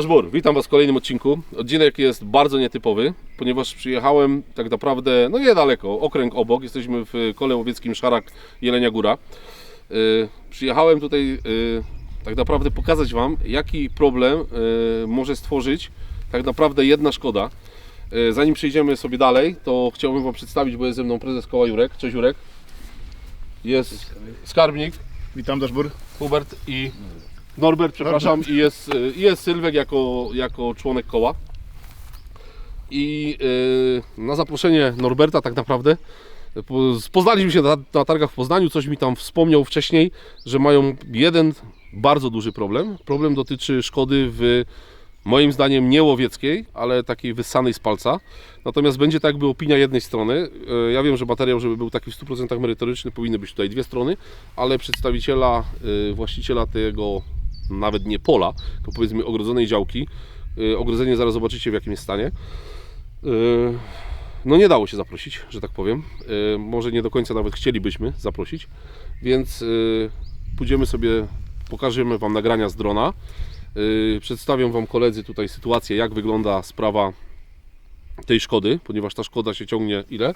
Dashbur, witam Was w kolejnym odcinku. Odcinek jest bardzo nietypowy, ponieważ przyjechałem tak naprawdę, no niedaleko, okręg obok, jesteśmy w Kole Łowieckim Szarak Jelenia Góra. Yy, przyjechałem tutaj yy, tak naprawdę pokazać Wam, jaki problem yy, może stworzyć tak naprawdę jedna szkoda. Yy, zanim przejdziemy sobie dalej, to chciałbym Wam przedstawić, bo jest ze mną prezes koła Jurek. Cześć Jurek. Jest skarbnik, Witam Daszbur. Hubert i Norbert, przepraszam, i jest, y, jest Sylwek jako, jako członek koła. I y, na zaproszenie Norberta tak naprawdę po, poznaliśmy się na, na targach w Poznaniu, coś mi tam wspomniał wcześniej, że mają jeden bardzo duży problem. Problem dotyczy szkody w moim zdaniem nie łowieckiej, ale takiej wyssanej z palca. Natomiast będzie tak jakby opinia jednej strony. E, Ja wiem, że materiał, żeby był taki w 100% merytoryczny, powinny być tutaj dwie strony, ale przedstawiciela, e, właściciela tego nawet nie pola, tylko powiedzmy ogrodzonej działki, e, ogrodzenie zaraz zobaczycie w jakim jest stanie. E, No nie dało się zaprosić, że tak powiem. E, Może nie do końca nawet chcielibyśmy zaprosić, więc pójdziemy sobie, pokażemy Wam nagrania z drona. Przedstawią Wam koledzy tutaj sytuację, jak wygląda sprawa tej szkody, ponieważ ta szkoda się ciągnie ile?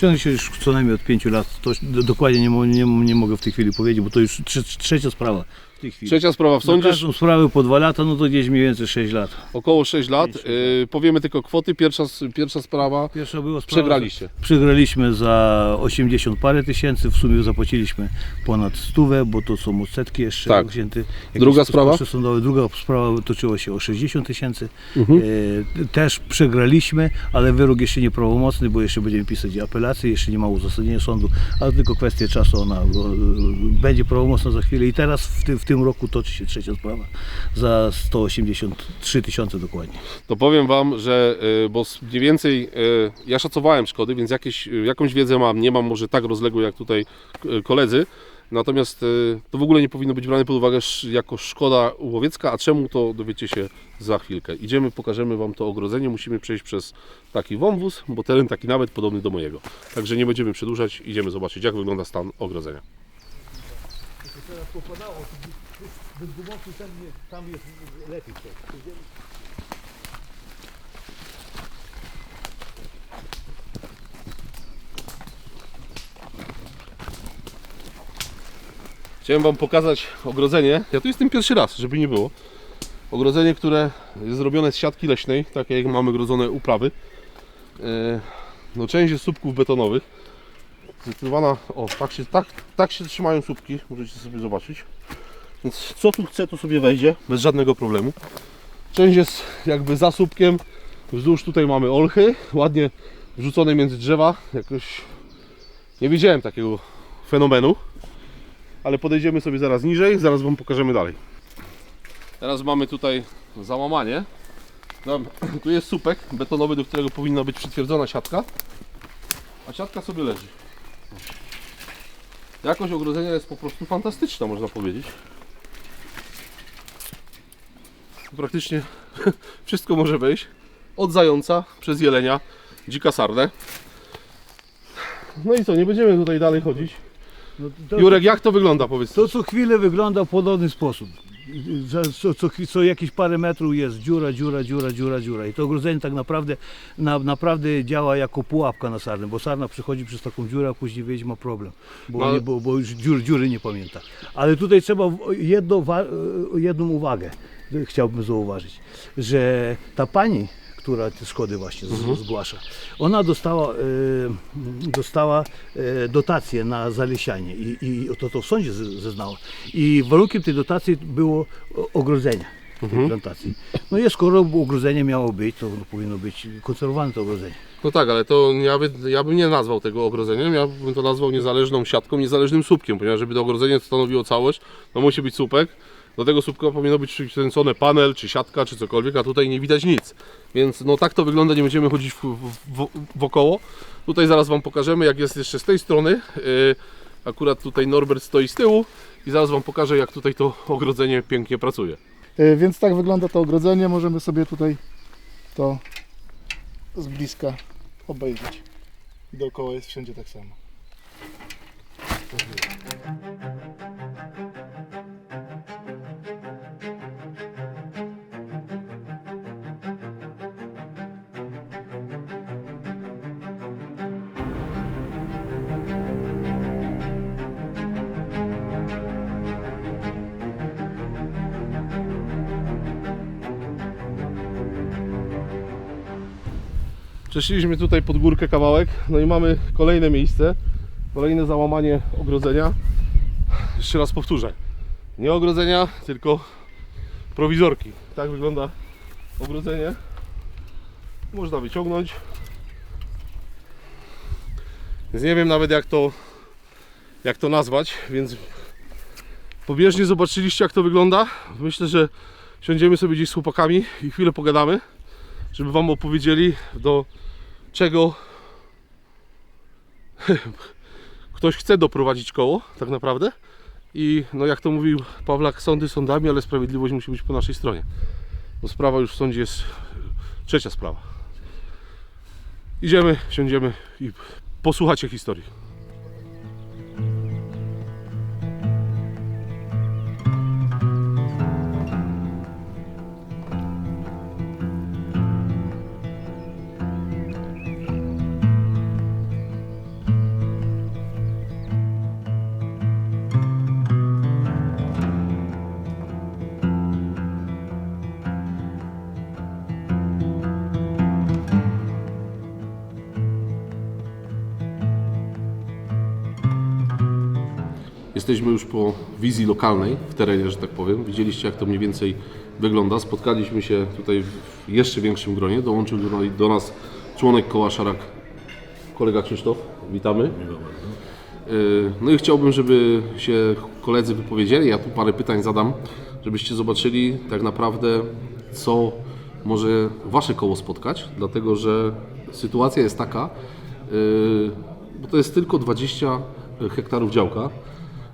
Ciągnie się już co najmniej od 5 lat. To do- dokładnie nie, nie, nie mogę w tej chwili powiedzieć, bo to już trze, trzecia sprawa tej chwili. Trzecia sprawa w sądzie, każdą sprawę po 2 lata, no to gdzieś mniej więcej 6 lat. około 6 lat. Pięć, Yy, Powiemy tylko kwoty. Pierwsza, pierwsza sprawa, Pierwsza była sprawa. przegraliście. Przegraliśmy za 80 parę tysięcy, w sumie zapłaciliśmy ponad stówę, bo to są odsetki jeszcze Tak. wzięte. Jakieś Druga sprawa? koszty Sądowe. Druga sprawa toczyła się o 60 tysięcy. Mhm. E, też przegraliśmy, ale wyrok jeszcze nieprawomocny, bo jeszcze będziemy pisać apelację, jeszcze nie ma uzasadnienia sądu, ale tylko kwestia czasu, ona e, będzie prawomocna za chwilę i teraz w, w tym roku toczy się trzecia sprawa za 183 tysiące dokładnie. To powiem Wam, że yy, bo mniej więcej yy, ja szacowałem szkody, więc jakieś, yy, jakąś wiedzę mam. Nie mam może tak rozległą jak tutaj koledzy. Natomiast to w ogóle nie powinno być brane pod uwagę jako szkoda łowiecka, a czemu to dowiecie się za chwilkę. Idziemy, pokażemy Wam to ogrodzenie. Musimy przejść przez taki wąwóz, bo teren taki nawet podobny do mojego. Także nie będziemy przedłużać, idziemy zobaczyć jak wygląda stan ogrodzenia. Tam jest lepiej. Chciałem Wam pokazać ogrodzenie. Ja tu jestem pierwszy raz, żeby nie było. Ogrodzenie, które jest zrobione z siatki leśnej, takie jak mamy grodzone uprawy. E, No, część jest słupków betonowych. Zdecydowana, o, tak się, tak, tak się trzymają słupki, możecie sobie zobaczyć. Więc co tu chce, to sobie wejdzie, bez żadnego problemu. Część jest jakby za słupkiem. Wzdłuż tutaj mamy olchy, ładnie wrzucone między drzewa. Jakoś nie widziałem takiego fenomenu ale podejdziemy sobie zaraz niżej, zaraz Wam pokażemy dalej. Teraz mamy tutaj załamanie. No, tu jest słupek betonowy, do którego powinna być przytwierdzona siatka, a siatka sobie leży. Jakość ogrodzenia jest po prostu fantastyczna, można powiedzieć. Tu Praktycznie wszystko może wejść. Od zająca, przez jelenia, dzika sarnę. No i co, nie będziemy tutaj dalej chodzić. No, to, Jurek, jak to wygląda, powiedz? To co chwilę wygląda w podobny sposób. Za- Co, co, chwi- co jakieś parę metrów jest dziura, dziura, dziura, dziura, dziura. I to ogrodzenie tak naprawdę, na, naprawdę działa jako pułapka na sarnę, bo sarna przychodzi przez taką dziurę, a później wyjść ma problem, bo, No ale- bo, bo już dziur, dziury nie pamięta. Ale tutaj trzeba w- jedno, wa- jedną uwagę chciałbym zauważyć, że ta pani, która te szkody właśnie Mhm. zgłasza, ona dostała, e, dostała e, dotację na zalesianie i, i to, to w sądzie ze- zeznała. I warunkiem tej dotacji było ogrodzenie Mhm. tej plantacji. No i skoro ogrodzenie miało być, to powinno być konserwowane to ogrodzenie. No tak, ale to ja, by, ja bym nie nazwał tego ogrodzeniem, ja bym to nazwał niezależną siatką, niezależnym słupkiem, ponieważ żeby to ogrodzenie stanowiło całość, to musi być słupek. Do tego słupka powinno być przykręcony panel, czy siatka, czy cokolwiek, a tutaj nie widać nic. Więc no tak to wygląda, nie będziemy chodzić w, w, wokoło. Tutaj zaraz Wam pokażemy, jak jest jeszcze z tej strony. Yy, akurat tutaj Norbert stoi z tyłu i zaraz Wam pokażę, jak tutaj to ogrodzenie pięknie pracuje. E, Więc tak wygląda to ogrodzenie. Możemy sobie tutaj to z bliska obejrzeć. Dookoła jest wszędzie tak samo. Przeszliśmy tutaj pod górkę kawałek, no i mamy kolejne miejsce, kolejne załamanie ogrodzenia. Jeszcze raz powtórzę, nie ogrodzenia, tylko prowizorki. Tak wygląda ogrodzenie. Można wyciągnąć. Więc nie wiem nawet jak to, jak to nazwać, więc pobieżnie zobaczyliście jak to wygląda. Myślę, że siądziemy sobie gdzieś z chłopakami i chwilę pogadamy, żeby Wam opowiedzieli do czego ktoś chce doprowadzić koło tak naprawdę. I no jak to mówił Pawlak, sądy sądami, ale sprawiedliwość musi być po naszej stronie. Bo sprawa już w sądzie jest trzecia sprawa. Idziemy, siądziemy i posłuchacie historii. Jesteśmy już po wizji lokalnej w terenie, że tak powiem. Widzieliście, jak to mniej więcej wygląda. Spotkaliśmy się tutaj w jeszcze większym gronie. Dołączył do, nas członek koła Szarak, kolega Krzysztof. Witamy. Yy, No i chciałbym, żeby się koledzy wypowiedzieli. Ja tu parę pytań zadam, żebyście zobaczyli tak naprawdę, co może Wasze koło spotkać, dlatego że sytuacja jest taka, yy, bo to jest tylko 20 hektarów działka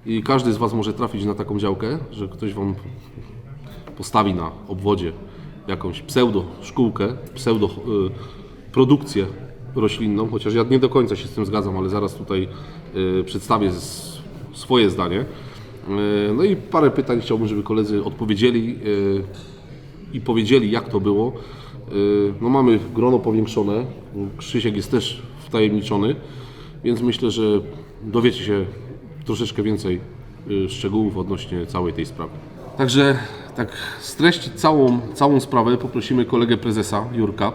i każdy z Was może trafić na taką działkę, że ktoś Wam postawi na obwodzie jakąś pseudo szkółkę, pseudo y, produkcję roślinną, chociaż ja nie do końca się z tym zgadzam, ale zaraz tutaj y, przedstawię swoje zdanie. Y, no i parę pytań chciałbym, żeby koledzy odpowiedzieli i powiedzieli, jak to było. No mamy grono powiększone, Krzysiek jest też wtajemniczony, więc myślę, że dowiecie się troszeczkę więcej y, szczegółów odnośnie całej tej sprawy. Także tak streścić całą, całą sprawę poprosimy kolegę prezesa Jurka,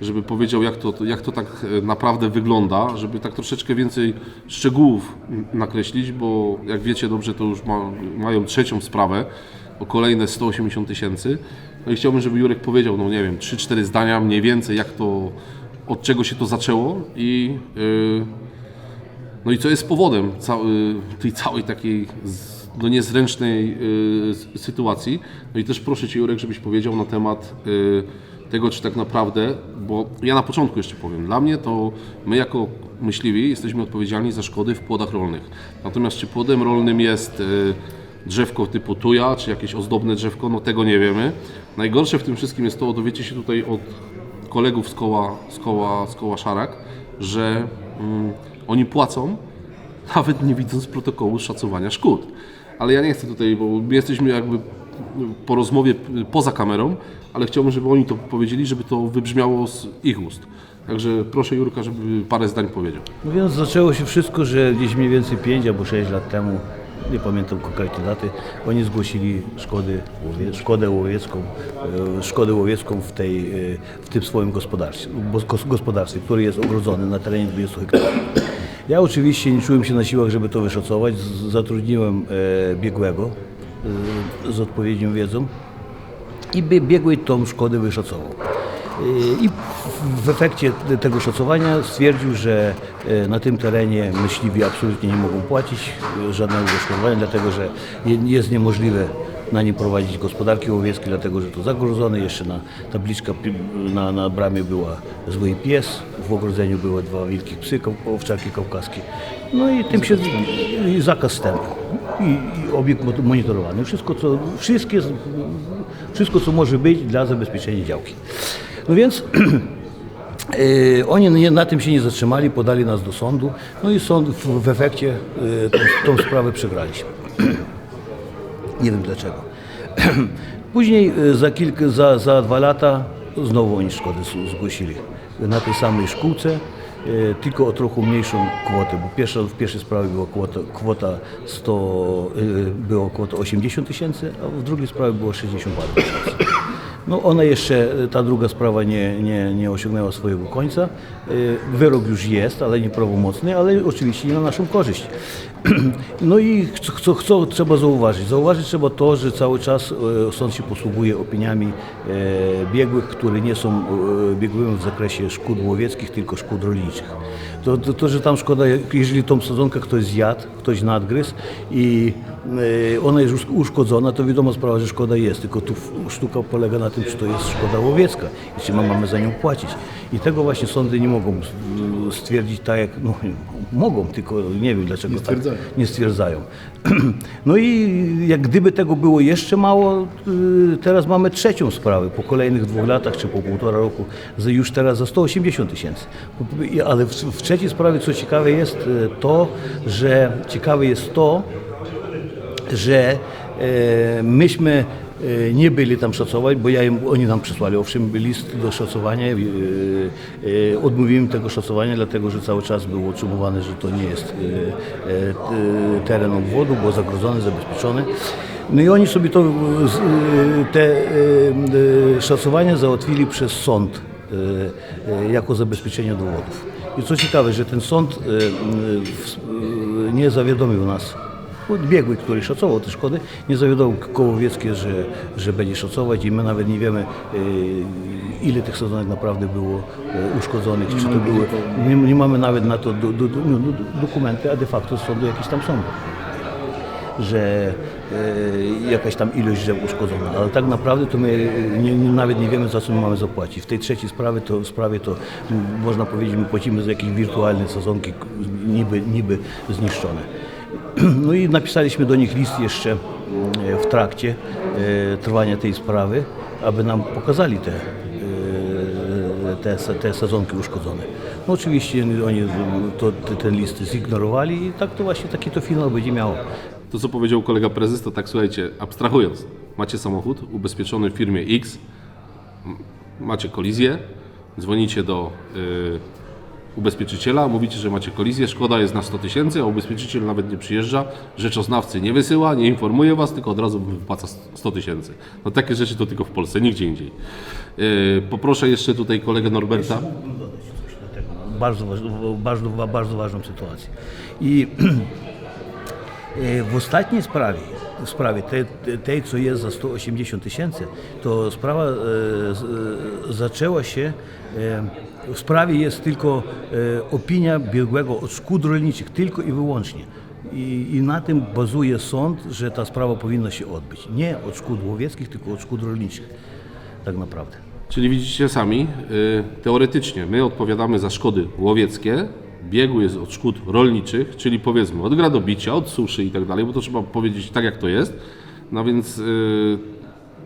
żeby powiedział jak to, jak to tak e, naprawdę wygląda, żeby tak troszeczkę więcej szczegółów nakreślić, bo jak wiecie dobrze to już ma, mają trzecią sprawę o kolejne 180 tysięcy. No i chciałbym, żeby Jurek powiedział, no nie wiem, 3-4 zdania mniej więcej jak to, od czego się to zaczęło i yy, no i co jest powodem cały, tej całej takiej no niezręcznej y, sytuacji. No i też proszę Cię Jurek, żebyś powiedział na temat y, tego, czy tak naprawdę, bo ja na początku jeszcze powiem, dla mnie to my jako myśliwi jesteśmy odpowiedzialni za szkody w płodach rolnych. Natomiast czy płodem rolnym jest y, drzewko typu tuja, czy jakieś ozdobne drzewko, no tego nie wiemy. Najgorsze w tym wszystkim jest to, dowiecie się tutaj od kolegów z koła, z koła, z koła Szarak, że mm, oni płacą, nawet nie widząc protokołu szacowania szkód. Ale ja nie chcę tutaj, bo my jesteśmy jakby po rozmowie poza kamerą, ale chciałbym, żeby oni to powiedzieli, żeby to wybrzmiało z ich ust. Także proszę Jurka, żeby parę zdań powiedział. No więc zaczęło się wszystko, że gdzieś mniej więcej 5 albo 6 lat temu, nie pamiętam konkretnie daty, oni zgłosili szkody, szkodę łowiecką, e, szkodę łowiecką w, tej, e, w tym swoim gospodarstwie, gospodarstwie, który jest ogrodzony na terenie 20 hektarów. Ja oczywiście nie czułem się na siłach, żeby to wyszacować. Zatrudniłem e, biegłego e, z odpowiednią wiedzą i bie- biegły tą szkodę wyszacował. Yy, I w- efekcie te- tego szacowania stwierdził, że e, na tym terenie myśliwi absolutnie nie mogą płacić e, żadnego odszkodowania, dlatego że je- jest niemożliwe na nim prowadzić gospodarki łowieckiej, dlatego że to zagrodzone. Jeszcze na tabliczka na, na bramie była zły pies, w ogrodzeniu były dwa wielkie psy, owczarki kaukaskie. No i tym się i zakaz wstępu. I, i obiekt mo- monitorowany. Wszystko co, wszystkie, wszystko, co może być dla zabezpieczenia działki. No więc e, oni nie, na tym się nie zatrzymali, podali nas do sądu. No i sąd w, w efekcie e, tą, tą sprawę przegraliśmy. Nie wiem dlaczego. Później e, za, kilka, za, za dwa lata znowu oni szkody zgłosili na tej samej szkółce, e, tylko o trochę mniejszą kwotę, bo pierwsza, w pierwszej sprawie była kwota, kwota 100, e, było kwota 80 tysięcy, a w drugiej sprawie było 60 parę tysięcy. No ona jeszcze, ta druga sprawa nie, nie, nie osiągnęła swojego końca. Y, Wyrok już jest, ale nieprawomocny, ale oczywiście nie na naszą korzyść. No i co, co, trzeba zauważyć? Zauważyć trzeba to, że cały czas e, sąd się posługuje opiniami e, biegłych, które nie są e, biegłymi w zakresie szkód łowieckich, tylko szkód rolniczych. To, to, to, że tam szkoda, jeżeli tą sadzonkę ktoś zjadł, ktoś nadgryzł i ona jest uszkodzona, to wiadomo sprawa, że szkoda jest, tylko tu sztuka polega na tym, czy to jest szkoda łowiecka i czy my mamy za nią płacić. I tego właśnie sądy nie mogą stwierdzić tak jak, no, mogą, tylko nie wiem dlaczego Nie stwierdzają. tak nie stwierdzają. No i jak gdyby tego było jeszcze mało, y, teraz mamy trzecią sprawę po kolejnych dwóch latach czy po półtora roku, już teraz za 180 tysięcy. Ale w, w trzeciej sprawie co ciekawe jest y, to, że ciekawe jest to, że e, myśmy e, nie byli tam szacować, bo ja im, oni nam przysłali owszem list do szacowania. E, odmówiłem tego szacowania, dlatego że cały czas było utrzymywane, że to nie jest teren obwodu, było zagrodzone, zabezpieczone. No i oni sobie to, te szacowania załatwili przez sąd jako zabezpieczenie dowodów. I co ciekawe, że ten sąd nie zawiadomił nas biegły, który szacował te szkody, nie zawiadomił koło łowieckie, że, że będzie szacować i my nawet nie wiemy, e, ile tych sadzonek naprawdę było e, uszkodzonych, czy to były, nie, nie mamy nawet na to do, do, do, no, do, dokumenty, a de facto sądu jakieś tam są że e, jakaś tam ilość drzew uszkodzona, ale tak naprawdę to my nie, nie, nawet nie wiemy za co my mamy zapłacić. W tej trzeciej sprawie to, sprawie to można powiedzieć, my płacimy za jakieś wirtualne sadzonki k- niby, niby zniszczone. No i napisaliśmy do nich list jeszcze e, w trakcie e, trwania tej sprawy, aby nam pokazali te, e, te, te sadzonki uszkodzone. No oczywiście oni to, ten list zignorowali i tak to właśnie taki to finał będzie miało. To co powiedział kolega prezes, to tak słuchajcie, abstrahując, macie samochód ubezpieczony w firmie X, macie kolizję, dzwonicie do y, ubezpieczyciela, mówicie, że macie kolizję, szkoda jest na 100 tysięcy, a ubezpieczyciel nawet nie przyjeżdża, rzeczoznawcy nie wysyła, nie informuje Was, tylko od razu wypłaca 100 tysięcy. No takie rzeczy to tylko w Polsce, nigdzie indziej. Y, poproszę jeszcze tutaj kolegę Norberta. bardzo, waż- bardzo, bardzo ważną sytuację. I e, w ostatniej sprawie, w sprawie tej, tej, co jest za 180 tysięcy, to sprawa e, e, zaczęła się, e, w sprawie jest tylko e, opinia biegłego od szkód rolniczych, tylko i wyłącznie. I, I na tym bazuje sąd, że ta sprawa powinna się odbyć. Nie od szkód łowieckich, tylko od szkód rolniczych. Tak naprawdę. Czyli widzicie sami, y, teoretycznie my odpowiadamy za szkody łowieckie, biegły jest od szkód rolniczych, czyli powiedzmy od gradobicia, od suszy i tak dalej, bo to trzeba powiedzieć tak jak to jest. No więc y,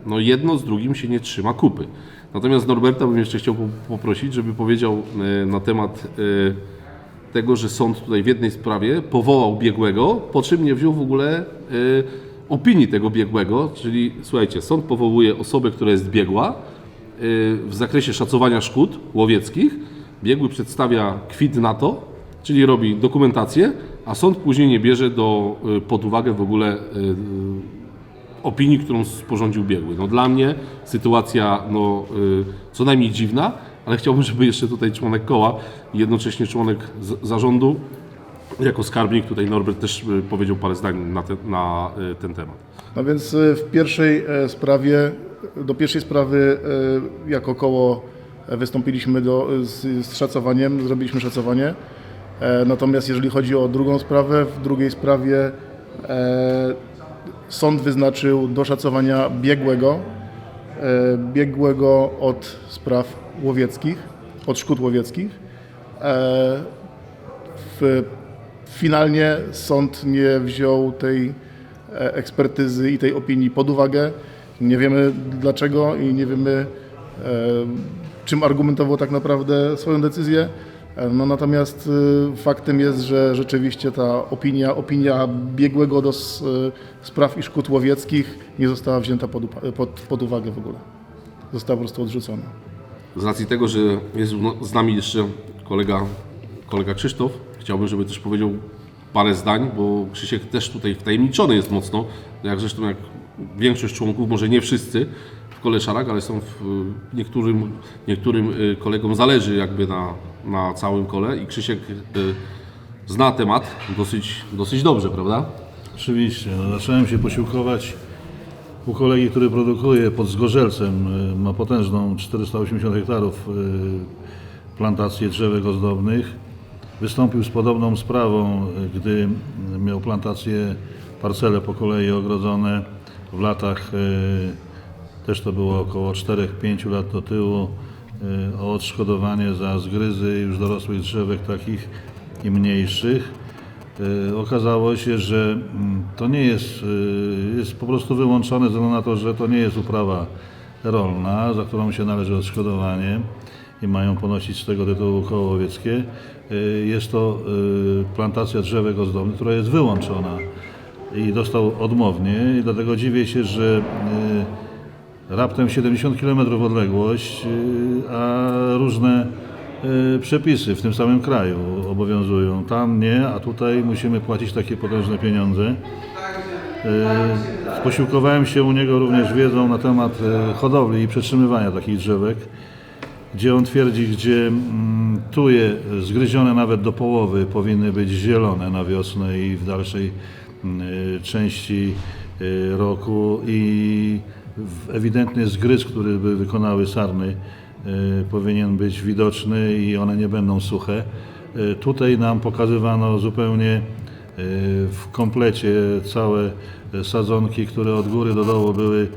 no jedno z drugim się nie trzyma kupy. Natomiast Norberta bym jeszcze chciał po- poprosić, żeby powiedział y, na temat y, tego, że sąd tutaj w jednej sprawie powołał biegłego, po czym nie wziął w ogóle y, opinii tego biegłego, czyli słuchajcie, sąd powołuje osobę, która jest biegła w zakresie szacowania szkód łowieckich. Biegły przedstawia kwit na to, czyli robi dokumentację, a sąd później nie bierze do, pod uwagę w ogóle opinii, którą sporządził biegły. No dla mnie sytuacja no, y, co najmniej dziwna, ale chciałbym, żeby jeszcze tutaj członek koła i jednocześnie członek zarządu, jako skarbnik, tutaj Norbert też y, powiedział parę zdań na, te, na y, ten temat. No więc w pierwszej e, sprawie, do pierwszej sprawy e, jako koło e, wystąpiliśmy do, z, z szacowaniem, zrobiliśmy szacowanie. Natomiast jeżeli chodzi o drugą sprawę, w drugiej sprawie sąd wyznaczył do szacowania biegłego, e, biegłego od spraw łowieckich, od szkód łowieckich. E, finalnie sąd nie wziął tej e, ekspertyzy i tej opinii pod uwagę. Nie wiemy dlaczego i nie wiemy czym argumentował tak naprawdę swoją decyzję. No natomiast e, faktem jest, że rzeczywiście ta opinia, opinia biegłego do e, spraw i szkód łowieckich nie została wzięta pod, pod, pod uwagę w ogóle. Została po prostu odrzucona. Z racji tego, że jest no- z nami jeszcze kolega, kolega Krzysztof, chciałbym, żeby też powiedział parę zdań, bo Krzysiek też tutaj wtajemniczony jest mocno, jak zresztą jak większość członków, może nie wszyscy, w w kole szarak, ale są w, y, niektórym, niektórym y, kolegom zależy jakby na, na całym kole i Krzysiek y, zna temat dosyć, dosyć dobrze, prawda? Oczywiście. No, zacząłem się posiłkować u kolegi, który produkuje pod Zgorzelcem. y, Ma potężną 480 hektarów y, plantację drzewek ozdobnych. Wystąpił z podobną sprawą, gdy miał plantację, parcele po kolei ogrodzone w latach, też to było około 4-5 lat do tyłu, o odszkodowanie za zgryzy już dorosłych drzewek takich i mniejszych. Y, Okazało się, że mm, to nie jest, y, jest po prostu wyłączone ze względu na to, że to nie jest uprawa rolna, za którą się należy odszkodowanie i mają ponosić z tego tytułu koło łowieckie. Y, Jest to y, plantacja drzewek ozdobnych, która jest wyłączona i dostał odmownie i dlatego dziwię się, że y, raptem 70 km odległość, y, a różne y, przepisy w tym samym kraju obowiązują. Tam nie, a tutaj musimy płacić takie potężne pieniądze. Y, Posiłkowałem się u niego również wiedzą na temat hodowli i przetrzymywania takich drzewek, gdzie on twierdzi, gdzie mm, tuje zgryzione nawet do połowy powinny być zielone na wiosnę i w dalszej mm, części roku i ewidentny zgryz, który by wykonały sarny y, powinien być widoczny i one nie będą suche. Y, Tutaj nam pokazywano zupełnie y, w komplecie całe sadzonki, które od góry do dołu były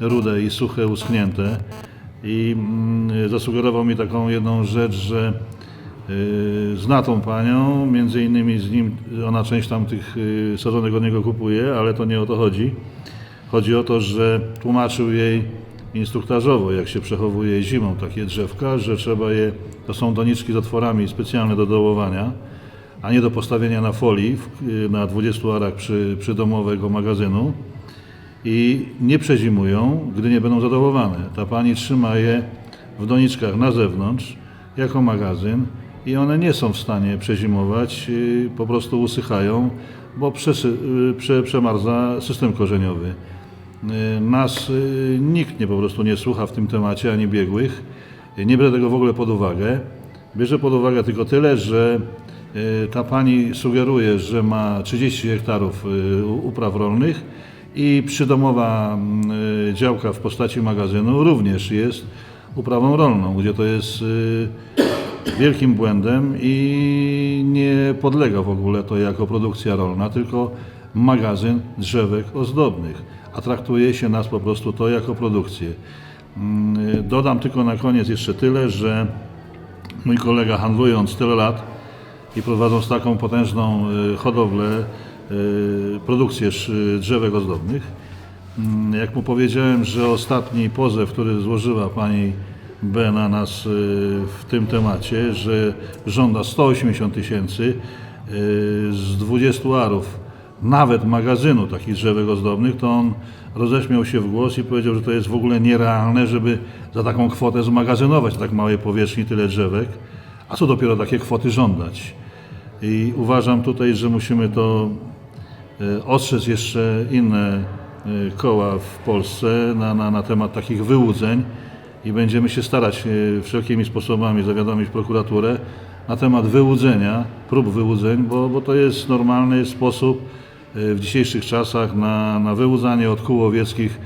rude i suche, uschnięte. I mm, zasugerował mi taką jedną rzecz, że zna tą panią, między innymi z nim, ona część tam tych sadzonek od niego kupuje, ale to nie o to chodzi. Chodzi o to, że tłumaczył jej instruktażowo, jak się przechowuje zimą takie drzewka, że trzeba je, to są doniczki z otworami specjalne do dołowania, a nie do postawienia na folii y, na 20 arach przy, przy domowego magazynu i nie przezimują, gdy nie będą zadołowane. Ta pani trzyma je w doniczkach na zewnątrz jako magazyn i one nie są w stanie przezimować, y, po prostu usychają, bo y, prze, przemarza system korzeniowy. Y, Nas y, nikt nie po prostu nie słucha w tym temacie, ani biegłych. Y, Nie bierze tego w ogóle pod uwagę. Bierze pod uwagę tylko tyle, że y, ta pani sugeruje, że ma 30 hektarów y, upraw rolnych i przydomowa mm, y, działka w postaci magazynu również jest uprawą rolną, gdzie to jest y, wielkim błędem i nie podlega w ogóle to jako produkcja rolna, tylko magazyn drzewek ozdobnych, a traktuje się nas po prostu to jako produkcję. Mm, Dodam tylko na koniec jeszcze tyle, że mój kolega handlując tyle lat i prowadząc taką potężną y, hodowlę, y, produkcję sz- drzewek ozdobnych, mm, jak mu powiedziałem, że ostatni pozew, który złożyła pani B na nas y, w tym temacie, że żąda 180 tysięcy y, z 20 arów, nawet magazynu takich drzewek ozdobnych, to on roześmiał się w głos i powiedział, że to jest w ogóle nierealne, żeby za taką kwotę zmagazynować tak małej powierzchni tyle drzewek, a co dopiero takie kwoty żądać. I uważam tutaj, że musimy to e, ostrzec jeszcze inne e, koła w Polsce na, na, na temat takich wyłudzeń i będziemy się starać e, wszelkimi sposobami zawiadomić prokuraturę na temat wyłudzenia, prób wyłudzeń, bo, bo to jest normalny sposób w dzisiejszych czasach na, na wyłudzanie od kół łowieckich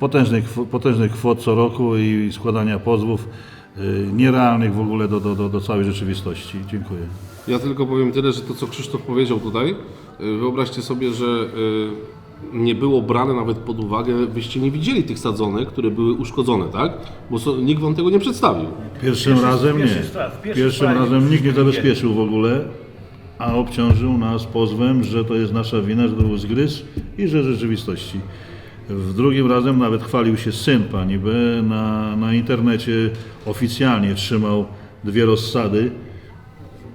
potężnych, potężnych kwot co roku i składania pozwów e, nierealnych w ogóle do, do, do, całej rzeczywistości. Dziękuję. Ja tylko powiem tyle, że to co Krzysztof powiedział tutaj, y, wyobraźcie sobie, że y, nie było brane nawet pod uwagę, byście nie widzieli tych sadzonek, które były uszkodzone, tak? Bo so, nikt wam tego nie przedstawił. Pierwszym razem nie. pierwszy pierwszym Pierwszym razem nikt nie zabezpieczył w ogóle, a obciążył nas pozwem, że to jest nasza wina, że to był zgryz i że rzeczywistości. W drugim razem nawet chwalił się syn pani B. Na, na internecie oficjalnie trzymał dwie rozsady.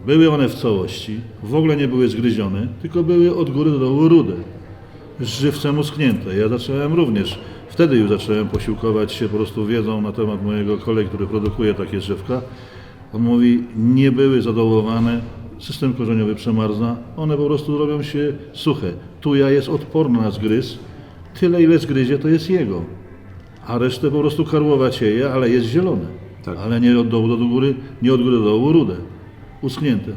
Były one w całości, w ogóle nie były zgryzione, tylko były od góry do dołu rude żywcem uschnięte. Ja zacząłem również, wtedy już zacząłem posiłkować się po prostu wiedzą na temat mojego kolegi, który produkuje takie drzewka. On mówi, nie były zadołowane, system korzeniowy przemarza, one po prostu robią się suche. Tuja jest odporna na zgryz, tyle ile zgryzie to jest jego. a resztę po prostu karłowacieje, ale jest zielone. Tak. Ale nie od dołu do góry, nie od góry do dołu rude, uschnięte.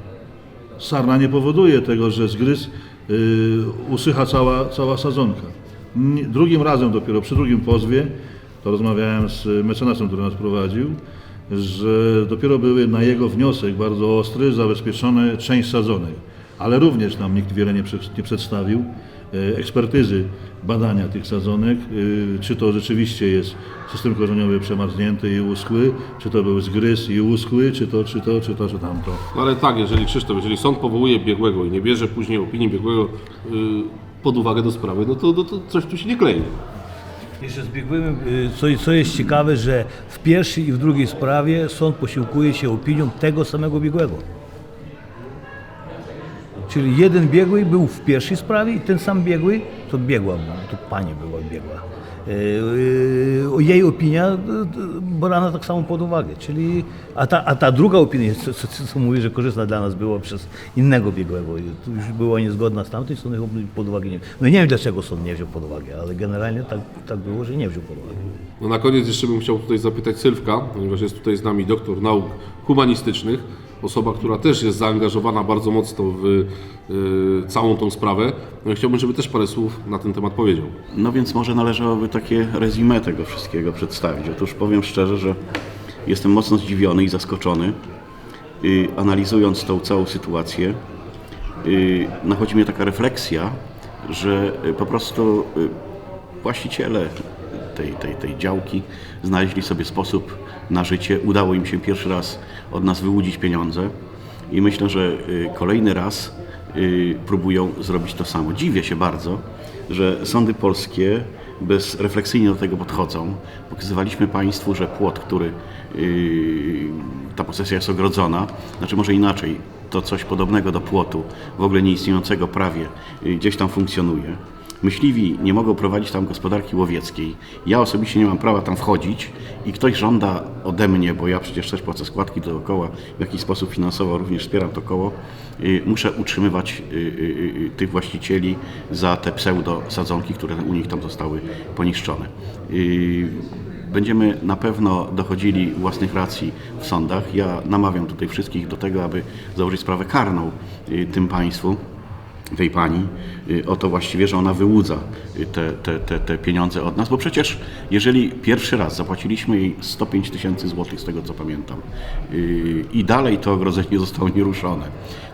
Sarna nie powoduje tego, że zgryz yy, usycha cała, cała sadzonka. Nie- Drugim razem dopiero, przy drugim pozwie, to rozmawiałem z mecenasem, który nas prowadził, że dopiero były na jego wniosek bardzo ostry, zabezpieczone część sadzonek. Ale również nam nikt wiele nie, nie przedstawił e, ekspertyzy badania tych sadzonek, e, czy to rzeczywiście jest system korzeniowy przemarznięty i uschły, czy to był zgryz i uschły, czy to, czy to, czy to, czy tamto. No ale tak, jeżeli Krzysztof, jeżeli sąd powołuje biegłego i nie bierze później opinii biegłego y, pod uwagę do sprawy, no to, no to coś tu się nie klei. Jeszcze z biegłymi, co, co jest ciekawe, że w pierwszej i w drugiej sprawie sąd posiłkuje się opinią tego samego biegłego. Czyli jeden biegły był w pierwszej sprawie i ten sam biegły, to biegła, to pani była biegła. Y, y, Jej opinia y, y, brana tak samo pod uwagę. Czyli, a, ta, a ta druga opinia, co, co, co mówi, że korzystna dla nas była przez innego biegłego, tu już była niezgodna z tamtej, sąd pod uwagę nie No nie wiem dlaczego sąd nie wziął pod uwagę, ale generalnie tak, tak było, że nie wziął pod uwagę. No na koniec jeszcze bym chciał tutaj zapytać Sylwka, ponieważ jest tutaj z nami doktor nauk humanistycznych, osoba, która też jest zaangażowana bardzo mocno w y, całą tą sprawę. No chciałbym, żeby też parę słów na ten temat powiedział. No więc może należałoby takie rezumé tego wszystkiego przedstawić. Otóż powiem szczerze, że jestem mocno zdziwiony i zaskoczony. Y, analizując tą całą sytuację, y, nachodzi mnie taka refleksja, że po prostu właściciele tej, tej, tej działki znaleźli sobie sposób na życie. Udało im się pierwszy raz od nas wyłudzić pieniądze i myślę, że y, kolejny raz y, próbują zrobić to samo. Dziwię się bardzo, że sądy polskie bezrefleksyjnie do tego podchodzą. Pokazywaliśmy Państwu, że płot, który y, ta posesja jest ogrodzona, znaczy może inaczej, to coś podobnego do płotu, w ogóle nieistniejącego prawie, gdzieś tam funkcjonuje. Myśliwi nie mogą prowadzić tam gospodarki łowieckiej. Ja osobiście nie mam prawa tam wchodzić i ktoś żąda ode mnie, bo ja przecież też płacę składki dookoła, w jakiś sposób finansowo również wspieram to koło, y, muszę utrzymywać y, y, tych właścicieli za te pseudo sadzonki, które u nich tam zostały poniszczone. Będziemy na pewno dochodzili własnych racji w sądach. Ja namawiam tutaj wszystkich do tego, aby założyć sprawę karną tym państwu tej pani y, o to właściwie, że ona wyłudza y, te, te, te, te pieniądze od nas, bo przecież jeżeli pierwszy raz zapłaciliśmy jej 105 tysięcy złotych, z tego co pamiętam, y, i dalej to ogrodzenie zostało nieruszone,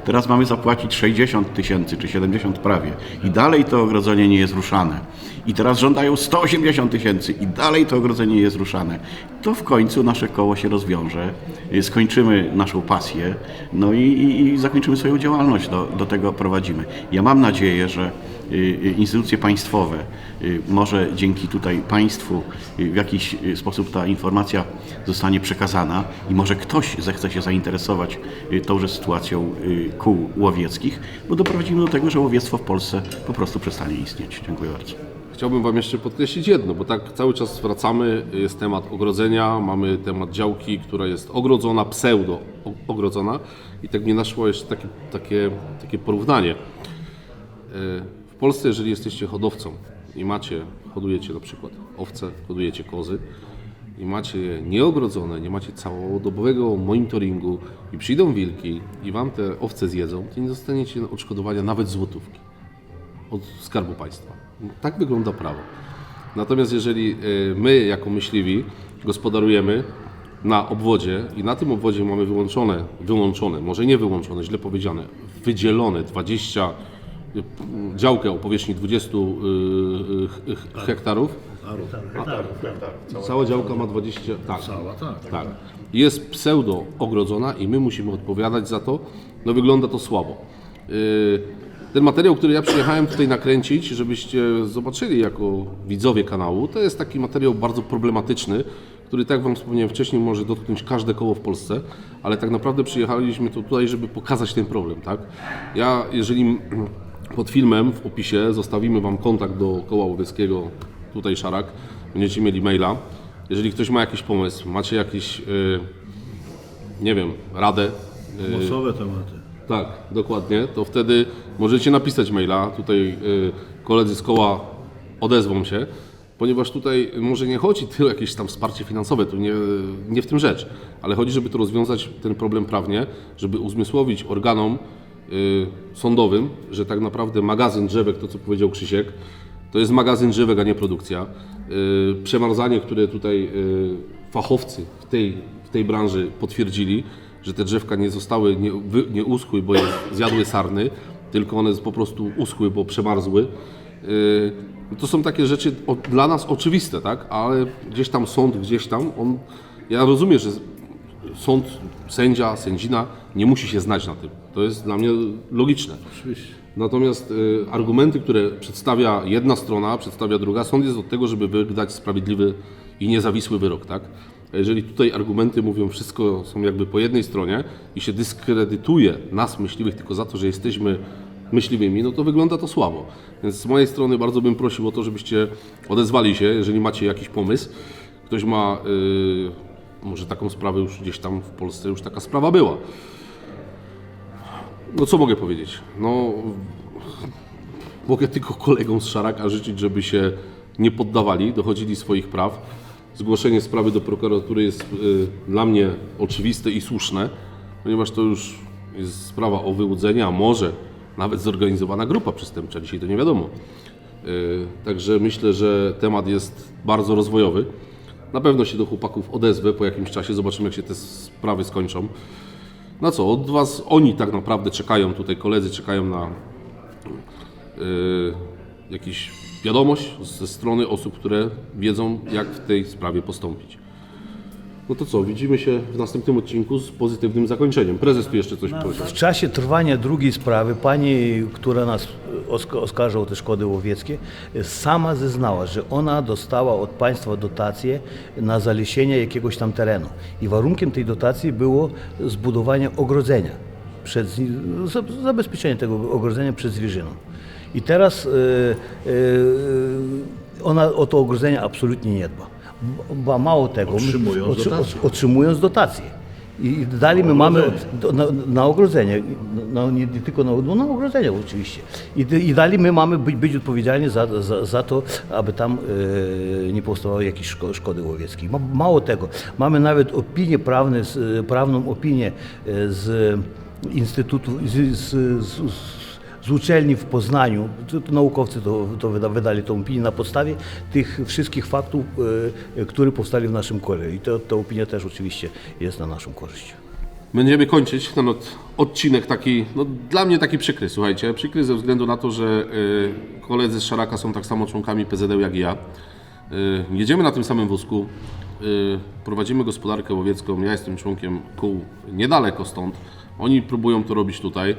teraz mamy zapłacić 60 tysięcy czy 70 prawie. I dalej to ogrodzenie nie jest ruszane. I teraz żądają 180 tysięcy i dalej to ogrodzenie jest ruszane, to w końcu nasze koło się rozwiąże, y, skończymy naszą pasję, no i, i, i zakończymy swoją działalność, do, do tego prowadzimy. Ja mam nadzieję, że instytucje państwowe, y, może dzięki tutaj państwu y, w jakiś y, sposób ta informacja zostanie przekazana i może ktoś zechce się zainteresować y, tąże sytuacją y, kół łowieckich, bo doprowadzimy do tego, że łowiectwo w Polsce po prostu przestanie istnieć. Dziękuję bardzo. Chciałbym Wam jeszcze podkreślić jedno, bo tak cały czas wracamy, jest temat ogrodzenia, mamy temat działki, która jest ogrodzona, pseudo ogrodzona i tak mnie naszło jeszcze takie, takie, takie porównanie. E, W Polsce, jeżeli jesteście hodowcą i macie, hodujecie na przykład owce, hodujecie kozy i macie je nieogrodzone, nie macie całodobowego monitoringu i przyjdą wilki i Wam te owce zjedzą, to nie dostaniecie odszkodowania nawet złotówki od Skarbu Państwa. Tak wygląda prawo. Natomiast jeżeli y, my jako myśliwi gospodarujemy na obwodzie i na tym obwodzie mamy wyłączone, wyłączone, może nie wyłączone, źle powiedziane, wydzielone 20 y, działkę o powierzchni 20 y, y, y, hektarów. Cała działka ma 20. Tak. Cała, tak. tak. Jest pseudo ogrodzona i my musimy odpowiadać za to. No wygląda to słabo. Yy, Ten materiał, który ja przyjechałem tutaj nakręcić, żebyście zobaczyli jako widzowie kanału, to jest taki materiał bardzo problematyczny, który, tak jak Wam wspomniałem wcześniej, może dotknąć każde koło w Polsce, ale tak naprawdę przyjechaliśmy tu tutaj, żeby pokazać ten problem, tak? Ja, jeżeli pod filmem w opisie zostawimy Wam kontakt do koła łowieckiego, tutaj Szarak, będziecie mieli maila. Jeżeli ktoś ma jakiś pomysł, macie jakiś, yy, nie wiem, radę, Mocowe tematy. tak, dokładnie. To wtedy możecie napisać maila. Tutaj y, koledzy z koła odezwą się ponieważ tutaj może nie chodzi tyle o jakieś tam wsparcie finansowe, tu nie, nie w tym rzecz, ale chodzi, żeby to rozwiązać ten problem prawnie, żeby uzmysłowić organom sądowym, że tak naprawdę magazyn drzewek, to co powiedział Krzysiek, to jest magazyn drzewek, a nie produkcja. Y, Przemarzanie, które tutaj y, fachowcy w tej, w tej branży potwierdzili, że te drzewka nie zostały, nie, nie uschły, bo je zjadły sarny, tylko one po prostu uschły, bo przemarzły. Y, To są takie rzeczy dla nas oczywiste, tak? Ale gdzieś tam sąd, gdzieś tam, on, ja rozumiem, że sąd, sędzia, sędzina nie musi się znać na tym. To jest dla mnie logiczne. Oczywiście. Natomiast y, argumenty, które przedstawia jedna strona, przedstawia druga, sąd jest od tego, żeby wydać sprawiedliwy i niezawisły wyrok, tak? A jeżeli tutaj argumenty mówią wszystko, są jakby po jednej stronie i się dyskredytuje nas myśliwych tylko za to, że jesteśmy myśliwymi, no to wygląda to słabo. Więc z mojej strony bardzo bym prosił o to, żebyście odezwali się, jeżeli macie jakiś pomysł. Ktoś ma, y, może taką sprawę już gdzieś tam w Polsce już taka sprawa była. No co mogę powiedzieć? No mogę tylko kolegom z Szaraka życzyć, żeby się nie poddawali, dochodzili swoich praw. Zgłoszenie sprawy do prokuratury jest y, dla mnie oczywiste i słuszne, ponieważ to już jest sprawa o wyłudzenie, a może nawet zorganizowana grupa przestępcza, dzisiaj to nie wiadomo. Y, Także myślę, że temat jest bardzo rozwojowy. Na pewno się do chłopaków odezwę po jakimś czasie, zobaczymy jak się te sprawy skończą. No co, od Was oni tak naprawdę czekają, tutaj koledzy czekają na y, jakąś wiadomość ze strony osób, które wiedzą, jak w tej sprawie postąpić. No to co, widzimy się w następnym odcinku z pozytywnym zakończeniem. Prezes tu jeszcze coś powiedział. W czasie trwania drugiej sprawy pani, która nas osk- oskarża o te szkody łowieckie, sama zeznała, że ona dostała od państwa dotację na zalesienie jakiegoś tam terenu. I warunkiem tej dotacji było zbudowanie ogrodzenia, przed, za- zabezpieczenie tego ogrodzenia przed zwierzyną. I teraz e, e, ona o to ogrodzenie absolutnie nie dba. Ba mało tego, Otrzymując dotację. otrzymując dotację. I dali my mamy na, na ogrodzenie, no, nie, nie tylko na, no, na ogrodzenie oczywiście. I, I dali my mamy być, być odpowiedzialni za, za, za to, aby tam e, nie powstawały jakieś szko, szkody łowieckie. Ma, mało tego, mamy nawet opinię prawne, z, prawną opinię e, z Instytutu, z, z, z, z uczelni w Poznaniu, to, to naukowcy to, to wyda, wydali tą opinię na podstawie tych wszystkich faktów, e, które powstali w naszym kole. I to, ta opinia też oczywiście jest na naszą korzyść. Będziemy kończyć ten od, odcinek taki, no dla mnie taki przykry, słuchajcie. Przykry ze względu na to, że y, koledzy z Szaraka są tak samo członkami PZD jak i ja. Y, jedziemy na tym samym wózku, y, prowadzimy gospodarkę łowiecką, ja jestem członkiem kół niedaleko stąd. Oni próbują to robić tutaj.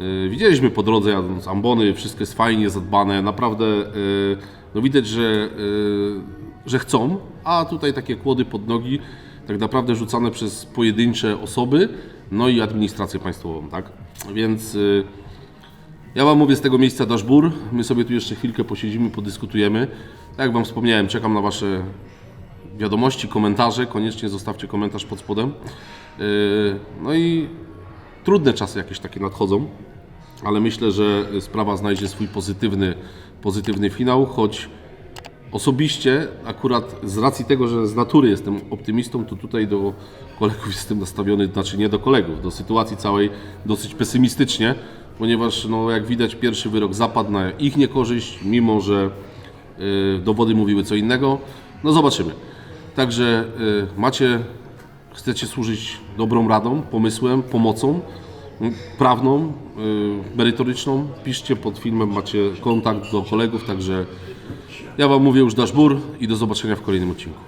Y, Widzieliśmy po drodze jadąc ambony, wszystko jest fajnie zadbane, naprawdę y, no widać, że, y, że chcą, a tutaj takie kłody pod nogi tak naprawdę rzucane przez pojedyncze osoby, no i administrację państwową, tak? Więc ja Wam mówię z tego miejsca daszbur, my sobie tu jeszcze chwilkę posiedzimy, podyskutujemy. Tak jak Wam wspomniałem, czekam na Wasze wiadomości, komentarze, koniecznie zostawcie komentarz pod spodem. No i trudne czasy jakieś takie nadchodzą, ale myślę, że sprawa znajdzie swój pozytywny, pozytywny finał, choć osobiście akurat z racji tego, że z natury jestem optymistą, to tutaj do kolegów jestem nastawiony, znaczy nie do kolegów, do sytuacji całej dosyć pesymistycznie, ponieważ no, jak widać pierwszy wyrok zapadł na ich niekorzyść, mimo że y, dowody mówiły co innego. No zobaczymy. Także y, macie, chcecie służyć dobrą radą, pomysłem, pomocą prawną, y, merytoryczną, piszcie pod filmem, macie kontakt do kolegów, także ja Wam mówię już daszbur i do zobaczenia w kolejnym odcinku.